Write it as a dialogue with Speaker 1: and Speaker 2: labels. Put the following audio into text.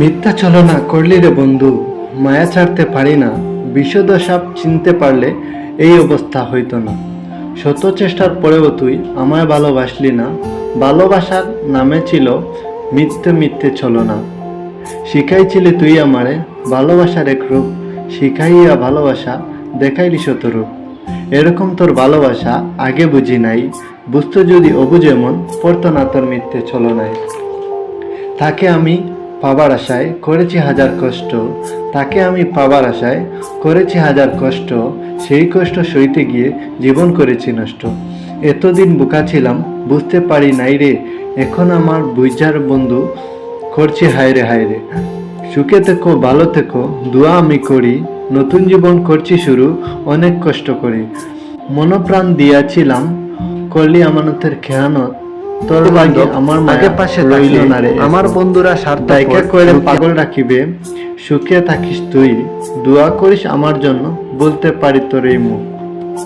Speaker 1: মিথ্যা ছলনা করলি রে বন্ধু, মায়া ছাড়তে পারি না, বিশদ সাপ চিনতে পারলে এই অবস্থা হইতো না। শত চেষ্টার পরেও তুই আমায় ভালোবাসলি না, ভালোবাসার নামে ছিল মিথ্যে মিথ্যে ছলনা। শিখাইছিলি তুই আমারে ভালোবাসার এক রূপ, শিখাইয়া ভালোবাসা দেখাইলি শতরূপ এরকম তোর ভালোবাসা আগে বুঝি নাই, বুঝতো যদি অবুঝে মন, পড়তো না তোর মিথ্যে ছলনায়। তাকে আমি পাবার আশায় করেছি হাজার কষ্ট, তাকে আমি পাবার আশায় করেছি হাজার কষ্ট, সেই কষ্ট সইতে গিয়ে জীবন করেছি নষ্ট। এতদিন বোকা ছিলাম, বুঝতে পারি নাই রে, এখন আমার বুঝার বন্ধু করছি হায়রে হায়রে। সুখে থেকো, ভালো থেকো, দোয়া আমি করি, নতুন জীবন করছি শুরু, অনেক কষ্ট করি। মনপ্রাণ দিয়াছিলাম, করলি আমানতের খেয়ানত তোর বাগে আমার মাকে পাশে রইল না রে। আমার বন্ধুরা সার্থায় কইলে পাগল রাখিবে সুখে থাকিস তুই। দোয়া করিস আমার জন্য বলতে পারি তোর এই মুখ।